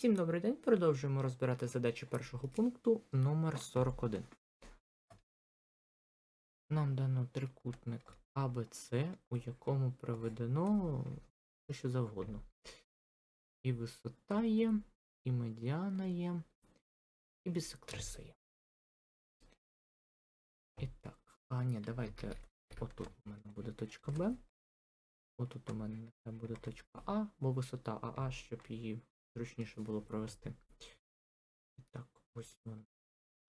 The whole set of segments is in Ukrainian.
Всім добрий день. Продовжуємо розбирати задачі першого пункту номер 41. Нам дано трикутник АБЦ, у якому проведено все, що завгодно. І висота є, і медіана є, і бісектриса є. І так, а ні, давайте отут у мене буде точка Б. Отут у мене буде точка А, бо висота АА, щоб її зручніше було провести. І так, ось вона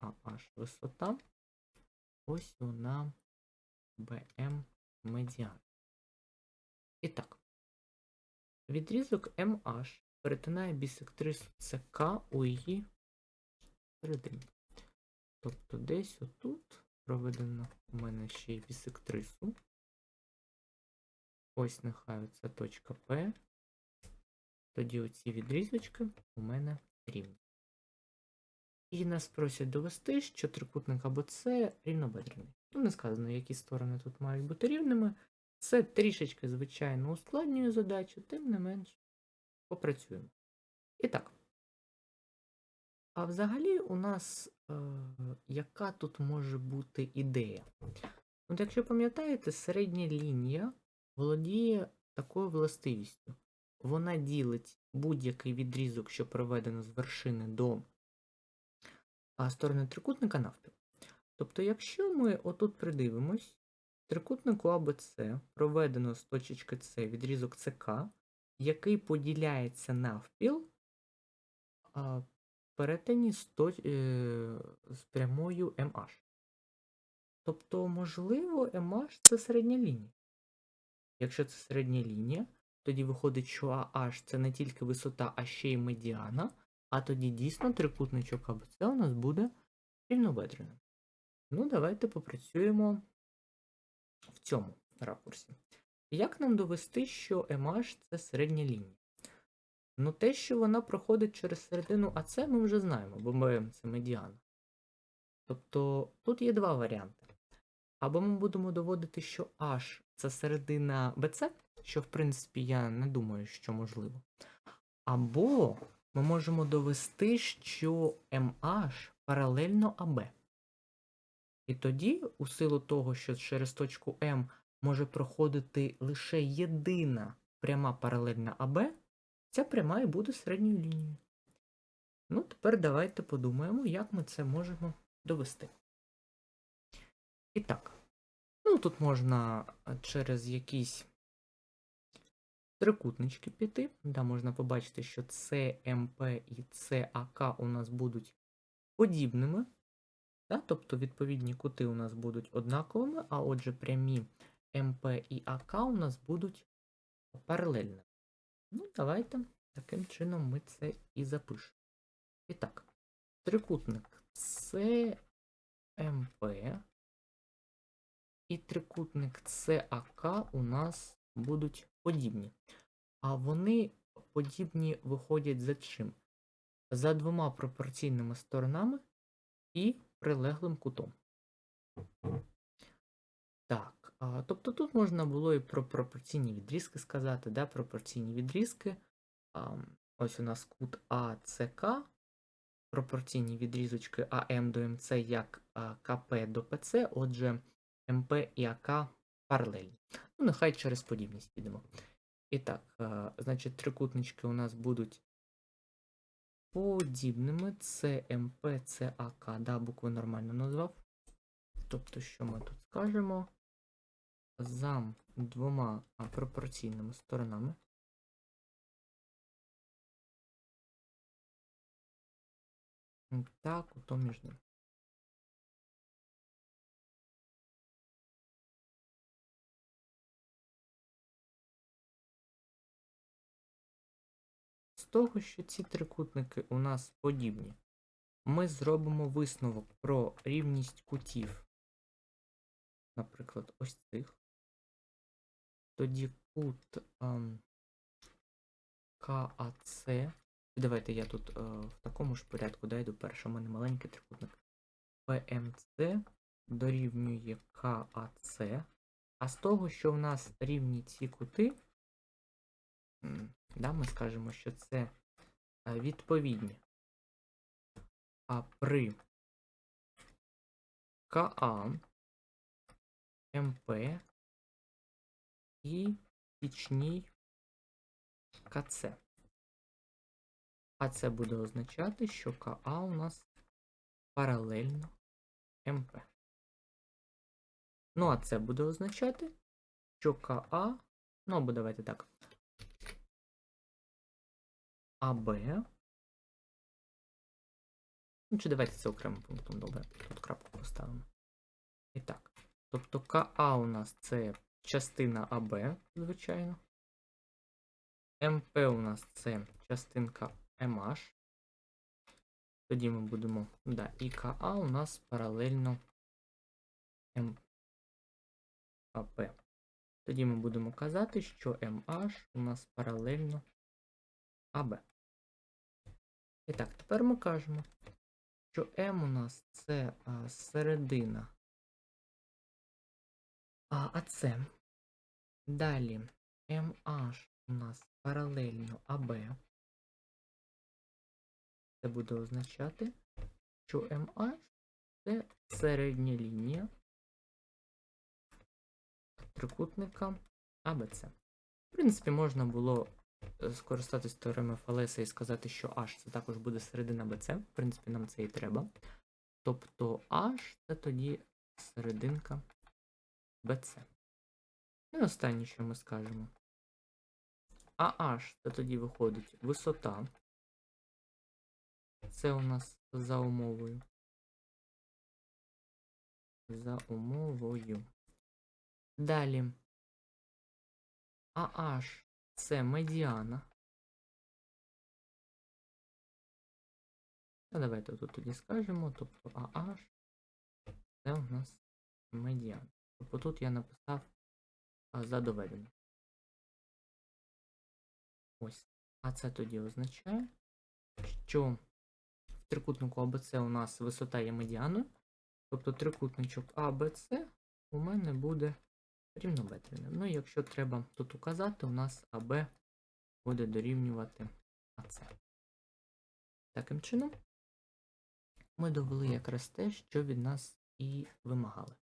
AH висота. Ось вона BM медіан. І так, відрізок MH перетинає бісектрису CK у її середині. Тобто десь отут проведено у мене ще й бісектрису. Ось нехай це точка P. Тоді оці відрізочки у мене рівні. І нас просять довести, що трикутник або С рівнобедрений. Ну, не сказано, які сторони тут мають бути рівними. Це трішечки, звичайно, ускладнює задачу, тим не менш попрацюємо. І так. А взагалі у нас е, яка тут може бути ідея? От якщо пам'ятаєте, середня лінія володіє такою властивістю вона ділить будь-який відрізок, що проведено з вершини до сторони трикутника навпіл. Тобто, якщо ми отут придивимось, трикутнику АБЦ проведено з точечки С відрізок ЦК, який поділяється навпіл перетині з, точ... е... з прямою MH. Тобто, можливо, MH це середня лінія. Якщо це середня лінія, тоді виходить, що AH це не тільки висота, а ще й медіана, а тоді дійсно трикутничок АБЦ у нас буде рівнобедреним. Ну, давайте попрацюємо в цьому ракурсі. Як нам довести, що MH це середня лінія? Ну, те, що вона проходить через середину АЦ, ми вже знаємо, бо ММ це медіана. Тобто тут є два варіанти. Або ми будемо доводити, що H це середина BC, що в принципі я не думаю, що можливо. Або ми можемо довести, що MH паралельно АБ. І тоді, у силу того, що через точку М може проходити лише єдина пряма паралельна АБ, ця пряма і буде середньою лінією. Ну, тепер давайте подумаємо, як ми це можемо довести. І так, ну тут можна через якісь трикутнички піти. Да, можна побачити, що ЦМП і ЦАК у нас будуть подібними. Да? Тобто відповідні кути у нас будуть однаковими, а отже, прямі МП і АК у нас будуть паралельними. Ну, давайте таким чином ми це і запишемо. І так, трикутник ЦМП і трикутник ЦАК у нас будуть подібні. А вони подібні виходять за чим? За двома пропорційними сторонами і прилеглим кутом. Так, а, тобто тут можна було і про пропорційні відрізки сказати, да, пропорційні відрізки. А, ось у нас кут АЦК, пропорційні відрізочки АМ до МЦ як КП до ПЦ, отже, МП і АК паралельні. Ну, нехай через подібність підемо. І так, значить, трикутнички у нас будуть подібними. Це МП, це АК, да, букви нормально назвав. Тобто, що ми тут скажемо? За двома пропорційними сторонами. Так, ото між ними. Того, що ці трикутники у нас подібні, ми зробимо висновок про рівність кутів, наприклад, ось цих. Тоді кут ем, КАЦ. Давайте я тут е, в такому ж порядку дайду перший у мене маленький трикутник. ПМЦ дорівнює КАЦ. А з того, що в нас рівні ці кути, да, ми скажемо, що це е, відповідні. А при КА, МП і пічній КЦ. А це буде означати, що КА у нас паралельно МП. Ну, а це буде означати, що КА, ну або давайте так. АБ. Ну, чи давайте це окремим пунктом, добре. Тут крапку поставимо. І так. Тобто КА у нас це частина АБ, звичайно. МП у нас це частинка МH. Тоді ми будемо. Да, і КА у нас паралельно МАП. Тоді ми будемо казати, що MH у нас паралельно АБ. І так, тепер ми кажемо, що М у нас це а, середина АЦ. Далі MH у нас паралельно АБ. Це буде означати, що MH це середня лінія трикутника АБЦ. В принципі, можна було скористатись теоремою Фалеса і сказати, що H це також буде середина BC. В принципі, нам це і треба. Тобто H це тоді серединка BC. І останнє, що ми скажемо. А H це тоді виходить висота. Це у нас за умовою. За умовою. Далі. AH це медіана. Ну, давайте тут тоді скажемо. Тобто AH це у нас медіана. Тобто тут я написав а, за доведення. Ось. А це тоді означає, що в трикутнику АБЦ у нас висота є медіаною. Тобто трикутничок АБЦ у мене буде рівнобедреним. Ну, і якщо треба тут указати, у нас АБ буде дорівнювати АЦ. Таким чином, ми довели якраз те, що від нас і вимагали.